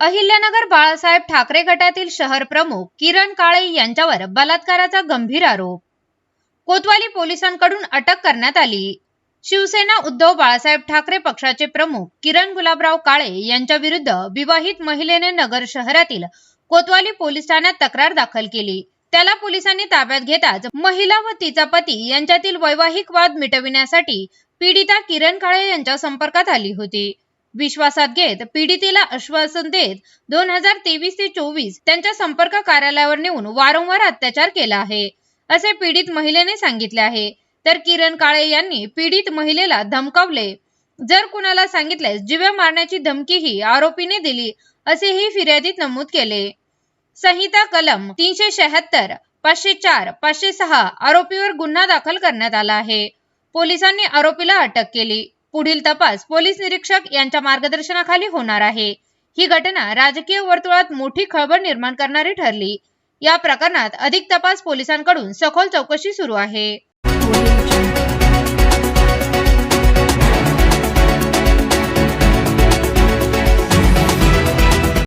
अहिल्यानगर बाळासाहेब ठाकरे गटातील शहर प्रमुख किरण काळे यांच्यावर बलात्काराचा गंभीर आरोप. कोतवाली पोलिसांकडून अटक करण्यात आली. शिवसेना उद्धव बाळासाहेब ठाकरे पक्षाचे प्रमुख किरण गुलाबराव काळे यांच्या विरुद्ध विवाहित महिलेने नगर शहरातील कोतवाली पोलीस ठाण्यात तक्रार दाखल केली. त्याला पोलिसांनी ताब्यात घेताच महिला व तिचा पती यांच्यातील वैवाहिक वाद मिटविण्यासाठी पीडिता किरण काळे यांच्या संपर्कात आली होती. विश्वासात घेत पीडितेला आश्वासन देत दोन हजार तेवीस ते चोवीस त्यांच्या संपर्क कार्यालयावर नेऊन वारंवार अत्याचार केला आहे. असे पीडित महिलेने सांगितले आहे. तर किरण काळे यांनी पीडित महिलेला धमकावले. जर कुणाला सांगितल्यास जीवे मारण्याची धमकीही आरोपीने दिली असेही फिर्यादीत नमूद केले. संहिता कलम तीनशे शहात्तर पाचशे चार पाचशे सहा आरोपीवर गुन्हा दाखल करण्यात आला आहे. पोलिसांनी आरोपीला अटक केली. पुढील तपास पोलीस निरीक्षक यांच्या मार्गदर्शनाखाली होणार आहे. ही घटना राजकीय वर्तुळात मोठी खळबळ निर्माण करणारी ठरली. या प्रकरणात अधिक तपास पोलिसांकडून सखोल चौकशी सुरू आहे.